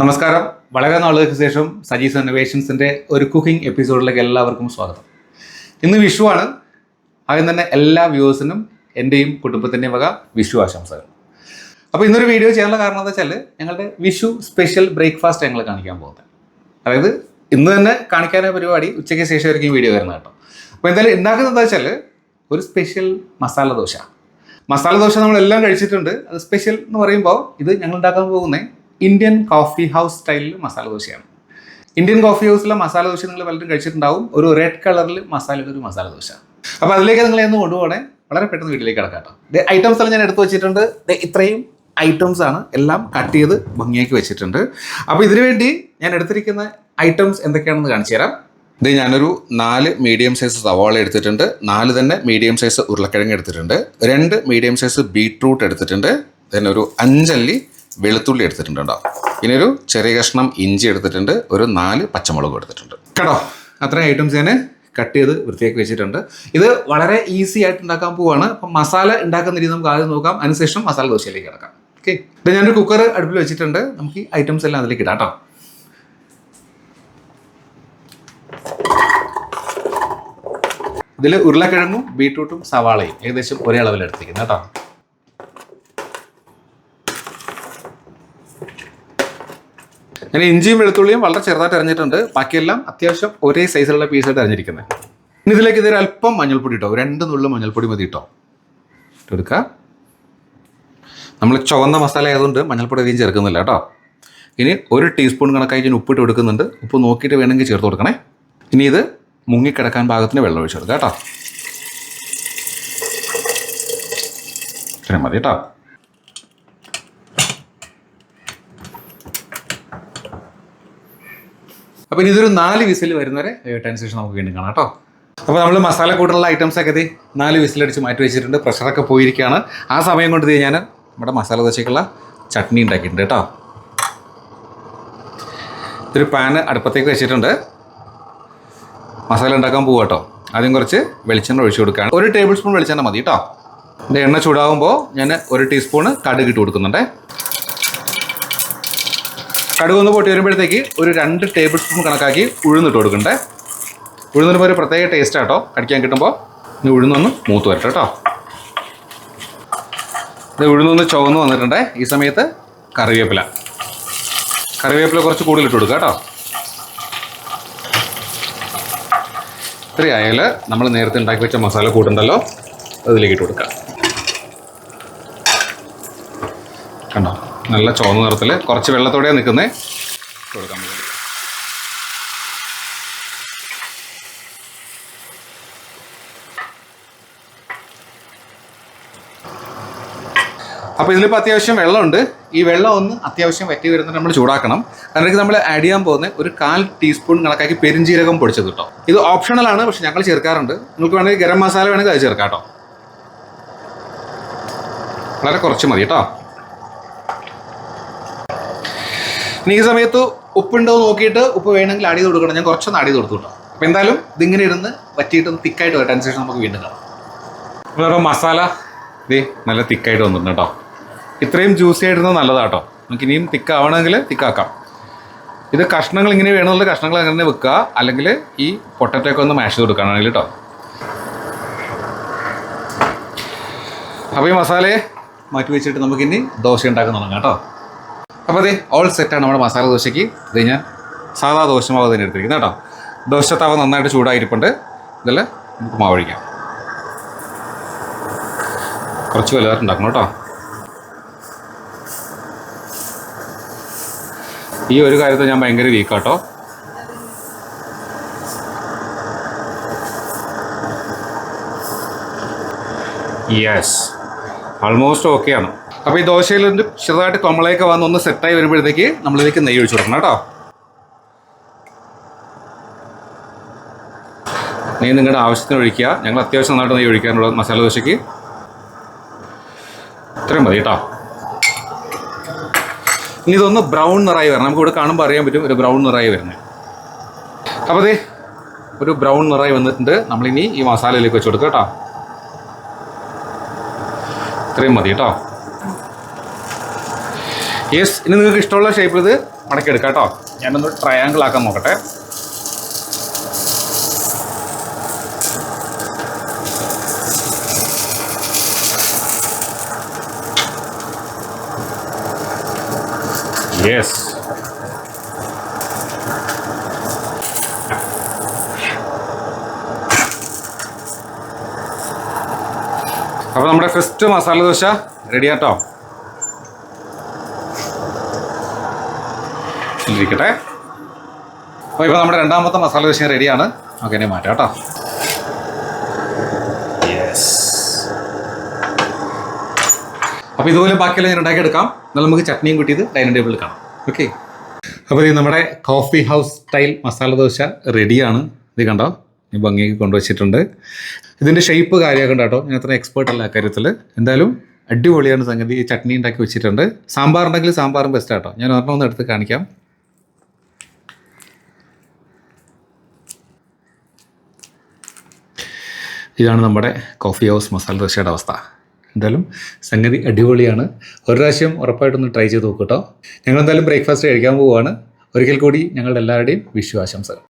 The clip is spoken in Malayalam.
നമസ്കാരം. വളരെ നാളുകൾക്ക് ശേഷം സജീസ് ഇന്നോവേഷൻസിന്റെ ഒരു കുക്കിംഗ് എപ്പിസോഡിലേക്ക് എല്ലാവർക്കും സ്വാഗതം. ഇന്ന് വിഷുവാണ് ആദ്യം തന്നെ എല്ലാ വ്യൂവേഴ്സിനും എന്റെയും കുടുംബത്തിന്റെയും വക വിഷു ആശംസകൾ. അപ്പോൾ ഇന്നൊരു വീഡിയോ ചെയ്യാനുള്ള കാരണം എന്താ വെച്ചാൽ ഞങ്ങളുടെ വിഷു സ്പെഷ്യൽ ബ്രേക്ക്ഫാസ്റ്റ് ഞങ്ങൾ കാണിക്കാൻ പോകുന്നത്. അതായത് ഇന്ന് തന്നെ കാണിക്കാനായ പരിപാടി ഉച്ചയ്ക്ക് ശേഷമായിരിക്കും വീഡിയോ വരുന്നത് കേട്ടോ. അപ്പോൾ എന്തായാലും ഉണ്ടാക്കുന്നത് എന്താ വെച്ചാൽ ഒരു സ്പെഷ്യൽ മസാല ദോശ. മസാല ദോശ നമ്മളെല്ലാം കഴിച്ചിട്ടുണ്ട്. അത് സ്പെഷ്യൽ എന്ന് പറയുമ്പോൾ ഇത് ഞങ്ങൾ ഉണ്ടാക്കാൻ പോകുന്നത് ഇന്ത്യൻ കോഫി ഹൗസ് സ്റ്റൈലിൽ മസാല ദോശയാണ്. ഇന്ത്യൻ കോഫി ഹൗസിലെ മസാല ദോശ നിങ്ങൾ പലരും കഴിച്ചിട്ടുണ്ടാവും. ഒരു റെഡ് കളറിൽ മസാല ഒരു മസാല ദോശ. അപ്പോൾ അതിലേക്ക് നിങ്ങൾ ഒന്ന് കൊണ്ടുപോകണേ. വളരെ പെട്ടെന്ന് വീട്ടിലേക്ക് കിടക്കാം ഐറ്റംസ് എല്ലാം ഞാൻ എടുത്തു വെച്ചിട്ടുണ്ട്. ഇത്രയും ഐറ്റംസ് ആണ് എല്ലാം കട്ട് ചെയ്ത് ഭംഗിയാക്കി വെച്ചിട്ടുണ്ട്. അപ്പോൾ ഇതിനു വേണ്ടി ഞാൻ എടുത്തിരിക്കുന്ന ഐറ്റംസ് എന്തൊക്കെയാണെന്ന് കാണിച്ചു തരാം. ഇത് ഞാനൊരു നാല് മീഡിയം സൈസ് സവാള എടുത്തിട്ടുണ്ട്. നാല് തന്നെ മീഡിയം സൈസ് ഉരുളക്കിഴങ്ങ് എടുത്തിട്ടുണ്ട്. രണ്ട് മീഡിയം സൈസ് ബീട്രൂട്ട് എടുത്തിട്ടുണ്ട്. പിന്നെ ഒരു അഞ്ചല്ലി വെളുത്തുള്ളി എടുത്തിട്ടുണ്ട് കേട്ടോ. പിന്നെ ഒരു ചെറിയ കഷ്ണം ഇഞ്ചി എടുത്തിട്ടുണ്ട് ഒരു നാല് പച്ചമുളക് എടുത്തിട്ടുണ്ട്. കേട്ടോ? അത്രയും ഐറ്റംസ് ഞാൻ കട്ട് ചെയ്ത് വൃത്തിയാക്കി വെച്ചിട്ടുണ്ട്. ഇത് വളരെ ഈസി ആയിട്ട് ഉണ്ടാക്കാൻ പോവാണ്. അപ്പം മസാല ഉണ്ടാക്കുന്ന രീതി നമുക്ക് ആദ്യം നോക്കാം. അതിനുശേഷം മസാല ദോശയിലേക്ക് കിടക്കാം. ഓക്കെ? ഇത് ഞാനൊരു കുക്കർ അടുപ്പിൽ വെച്ചിട്ടുണ്ട്. നമുക്ക് ഈ ഐറ്റംസ് എല്ലാം അതിലേക്ക് ഇടാം കേട്ടോ. ഇതിൽ ഉരുളക്കിഴങ്ങും ബീട്രൂട്ടും സവാളയും ഏകദേശം ഒരേ അളവിൽ എടുത്തിരിക്കുന്നത് കേട്ടോ. ഞാൻ ഇഞ്ചിയും വെളുത്തുള്ളിയും വളരെ ചെറുതായിട്ട് അരിഞ്ഞിട്ടുണ്ട്. ബാക്കിയെല്ലാം അത്യാവശ്യം ഒരേ സൈസിലുള്ള പീസായിട്ട് അരഞ്ഞിരിക്കുന്നത്. ഇനി ഇതിലേക്ക് ഇതൊരു അല്പം മഞ്ഞൾപ്പൊടി ഇട്ടോ? രണ്ട് നുള്ളു മഞ്ഞൾപ്പൊടി മതി ഇട്ടോ? എടുക്കുക നമ്മൾ ചുവന്ന മസാല ആയതുകൊണ്ട് മഞ്ഞൾപ്പൊടി അധികം ചേർക്കുന്നില്ല കേട്ടോ. ഇനി ഒരു ടീസ്പൂൺ കണക്കായി ഞാൻ ഉപ്പിട്ട് കൊടുക്കുന്നുണ്ട്. ഉപ്പ് നോക്കിയിട്ട് വേണമെങ്കിൽ ചേർത്ത് കൊടുക്കണേ. ഇനി ഇത് മുങ്ങിക്കിടക്കാൻ ഭാഗത്തിന് വെള്ളം ഒഴിച്ചു കൊടുക്കുക കേട്ടോ. ഇത്രയും മതി കേട്ടോ. അപ്പോൾ ഇനി ഇതൊരു നാല് വിസിൽ വരുന്നവരെ വേവിട്ടതിന് നമുക്ക് വീണ്ടും കാണാം കേട്ടോ. അപ്പോൾ നമ്മൾ മസാല കൂട്ടുള്ള ഐറ്റംസ് ഒക്കെ ഇത് നാല് വിസിലടിച്ച് മാറ്റി വെച്ചിട്ടുണ്ട്. പ്രഷറൊക്കെ പോയിരിക്കുകയാണ് ആ സമയം കൊണ്ട് ഞാൻ നമ്മുടെ മസാല ദോശയ്ക്കുള്ള ചട്നി ഉണ്ടാക്കിയിട്ടുണ്ട് കേട്ടോ. ഇതൊരു പാന് അടുപ്പത്തേക്ക് വെച്ചിട്ടുണ്ട്. മസാല ഉണ്ടാക്കാൻ പോവുക കേട്ടോ. ആദ്യം കുറച്ച് വെളിച്ചെണ്ണ ഒഴിച്ചു കൊടുക്കുകയാണ്. ഒരു ടേബിൾ സ്പൂൺ വെളിച്ചെണ്ണ മതി കേട്ടോ. എന്റെ എണ്ണ ചൂടാകുമ്പോൾ ഞാൻ ഒരു ടീസ്പൂണ് കടുക് ഇട്ട് കൊടുക്കുന്നുണ്ടേ. കടുക് ഒന്ന് പൊട്ടി വരുമ്പോഴത്തേക്ക് ഒരു രണ്ട് ടേബിൾ സ്പൂൺ കണക്കാക്കി ഉഴുന്നിട്ട് കൊടുക്കണ്ടേ. ഉഴുന്നിടുമ്പോൾ ഒരു പ്രത്യേക ടേസ്റ്റ് ആട്ടോ. കടിക്കാൻ കിട്ടുമ്പോൾ ഇനി ഉഴുന്നൊന്ന് മൂത്ത് വരട്ടെ കേട്ടോ ഇത് ഉഴുന്നൊന്ന് ചുവന്ന് വന്നിട്ടുണ്ടേ. ഈ സമയത്ത് കറിവേപ്പില. കറിവേപ്പില കുറച്ച് കൂടുതൽ ഇട്ട് കൊടുക്കുക കേട്ടോ ഇത്രയായാൽ നമ്മൾ നേരത്തെ ഉണ്ടാക്കി വെച്ച മസാല കൂട്ടുണ്ടല്ലോ. അതിലേക്ക് ഇട്ട് കൊടുക്കുക കണ്ടോ? നല്ല ചുവന്ന നിറത്തിൽ കുറച്ച് വെള്ളത്തോടെ നിൽക്കുന്നത് കൊടുക്കാൻ പറ്റും അപ്പോൾ ഇതിലിപ്പോൾ അത്യാവശ്യം വെള്ളമുണ്ട്. ഈ വെള്ളം ഒന്ന് അത്യാവശ്യം വറ്റി വരുന്നത് നമ്മൾ ചൂടാക്കണം. കാരണം നമ്മൾ ആഡ് ചെയ്യാൻ പോകുന്ന ഒരു കാൽ ടീസ്പൂൺ കണക്കാക്കി പെരിഞ്ചീരകം പൊടിച്ചത് കേട്ടോ. ഇത് ഓപ്ഷണലാണ് പക്ഷെ ഞങ്ങൾ ചേർക്കാറുണ്ട്. നിങ്ങൾക്ക് വേണമെങ്കിൽ ഗരം മസാല വേണമെങ്കിൽ അത് ചേർക്കാം കേട്ടോ. വളരെ കുറച്ച് മതി കേട്ടോ. ഇനി ഈ സമയത്ത് ഉപ്പുണ്ടോ നോക്കിയിട്ട് ഉപ്പ് വേണമെങ്കിൽ ആഡ് കൊടുക്കണം. ഞാൻ കുറച്ചൊന്ന് ആഡ് ചെയ്ത് കൊടുത്തു കേട്ടോ അപ്പോൾ എന്തായാലും ഇതിങ്ങനെ ഇരുന്ന് വറ്റിയിട്ട് തിക്കായിട്ട് വരട്ടെ അതിന് ശേഷം നമുക്ക് വീണ്ടും കാണാം. വേറെ മസാല ദേ നല്ല തിക്കായിട്ട് വന്നിട്ടുണ്ട് കേട്ടോ. ഇത്രയും ജ്യൂസി ആയിരുന്നത് നല്ലതാട്ടോ. നമുക്ക് ഇനിയും തിക്കാവണമെങ്കിൽ തിക്കാക്കാം. ഇത് കഷ്ണങ്ങൾ ഇങ്ങനെ വേണമെന്നുള്ള കഷ്ണങ്ങൾ അങ്ങനെ വെക്കുക. അല്ലെങ്കിൽ ഈ പൊട്ടറ്റൊക്കെ ഒന്ന് മാഷ് ചെയ്ത് കൊടുക്കുകയാണെങ്കിൽ കേട്ടോ. അപ്പോൾ ഈ മസാലയെ മാറ്റി വെച്ചിട്ട് നമുക്കിനി ദോശ ഉണ്ടാക്കാൻ തുടങ്ങാം കേട്ടോ. അപ്പോൾ അതെ ഓൾ സെറ്റാണ് നമ്മുടെ മസാല ദോശയ്ക്ക്. ഇത് ഞാൻ സാധാ ദോശമാവ് തന്നെ എടുത്തിരിക്കുന്നത് കേട്ടോ. ദോശ തവ നന്നായിട്ട് ചൂടായിരിപ്പുണ്ട്. ഇതിൽ നമുക്ക് മാവ് ഒഴിക്കാം. കുറച്ച് വലുതായിട്ടുണ്ടാക്കണം കേട്ടോ. ഈ ഒരു കാര്യത്തിൽ ഞാൻ ഭയങ്കര വീക്കാട്ടോ യെസ് ആൾമോസ്റ്റ് ഓക്കെയാണ് അപ്പോൾ ഈ ദോശയിൽ ഒരു ചെറുതായിട്ട് കൊമളയൊക്കെ വന്ന് ഒന്ന് സെറ്റായി വരുമ്പോഴത്തേക്ക് നമ്മളിലേക്ക് നെയ്യ് ഒഴിച്ചു കൊടുക്കണം കേട്ടോ. നെയ്യ് നിങ്ങളുടെ ആവശ്യത്തിന് ഒഴിക്കുക. ഞങ്ങൾ അത്യാവശ്യം നന്നായിട്ട് നെയ്യ് ഒഴിക്കാനുള്ള മസാല ദോശയ്ക്ക്. ഇത്രയും മതി കേട്ടോ. ഇനി ഇതൊന്ന് ബ്രൗൺ നിറായി വരണം. നമുക്ക് ഇവിടെ കാണുമ്പോൾ അറിയാൻ പറ്റും ഒരു ബ്രൗൺ നിറായി വരുന്നത്. അപ്പോൾ അതെ ഒരു ബ്രൗൺ നിറായി വന്നിട്ടുണ്ട്. നമ്മളിനി ഈ മസാലയിലേക്ക് വെച്ച് കൊടുക്കാം കേട്ടോ. ഇത്രയും മതി കേട്ടോ. യെസ് ഇനി നിങ്ങൾക്ക് ഇഷ്ടമുള്ള ഷേപ്പ് ഇത് മടക്കിയെടുക്കാം കേട്ടോ. ഞാനൊന്ന് ട്രയാങ്കിൾ ആക്കാൻ നോക്കട്ടെ. യെസ് അപ്പോൾ നമ്മുടെ ഫസ്റ്റ് മസാല ദോശ റെഡി ആട്ടോ. ഇരിക്കട്ടെ അപ്പോൾ ഇപ്പോൾ നമ്മുടെ രണ്ടാമത്തെ മസാല ദോശ റെഡിയാണ്. നമുക്ക് ഇനി മാറ്റാം കേട്ടോ. യെസ് അപ്പോൾ ഇതുപോലെ ബാക്കിയെല്ലാം ഞാൻ ഉണ്ടാക്കിയെടുക്കാം. എന്നാൽ നമുക്ക് ചട്നിയും കൂട്ടിയത് ഡൈനിങ് ടേബിളിൽ കാണാം. ഓക്കെ. അപ്പോൾ ഇത് നമ്മുടെ coffee house style masala dosa റെഡിയാണ്. ഇത് കണ്ടോ? ഈ ഭംഗിയൊക്കെ കൊണ്ടുവച്ചിട്ടുണ്ട്. ഇതിന്റെ ഷേപ്പ് കാര്യമൊക്കെ ഉണ്ട് ഞാൻ അത്ര എക്സ്പേർട്ട് അല്ല കാര്യത്തിൽ എന്തായാലും അടിപൊളിയാണ് സംഗതി. ഈ ചട്നി ഉണ്ടാക്കി വെച്ചിട്ടുണ്ട്. സാമ്പാർ ഉണ്ടെങ്കിൽ സാമ്പാറും ബെസ്റ്റ് ആട്ടോ ഞാൻ ഒരെണ്ണം ഒന്ന് എടുത്ത് കാണിക്കാം. ഇതാണ് നമ്മുടെ കോഫി ഹൗസ് മസാല ദോശയുടെ അവസ്ഥ. എന്തായാലും സംഗതി അടിപൊളിയാണ്. ഒരു പ്രാവശ്യം ഉറപ്പായിട്ടൊന്ന് ട്രൈ ചെയ്ത് നോക്കൂട്ടോ ഞങ്ങൾ എന്തായാലും ബ്രേക്ക്ഫാസ്റ്റ് കഴിക്കാൻ പോവുകയാണ് ഒരിക്കൽ കൂടി ഞങ്ങളുടെ എല്ലാവരുടെയും വിഷു ആശംസകൾ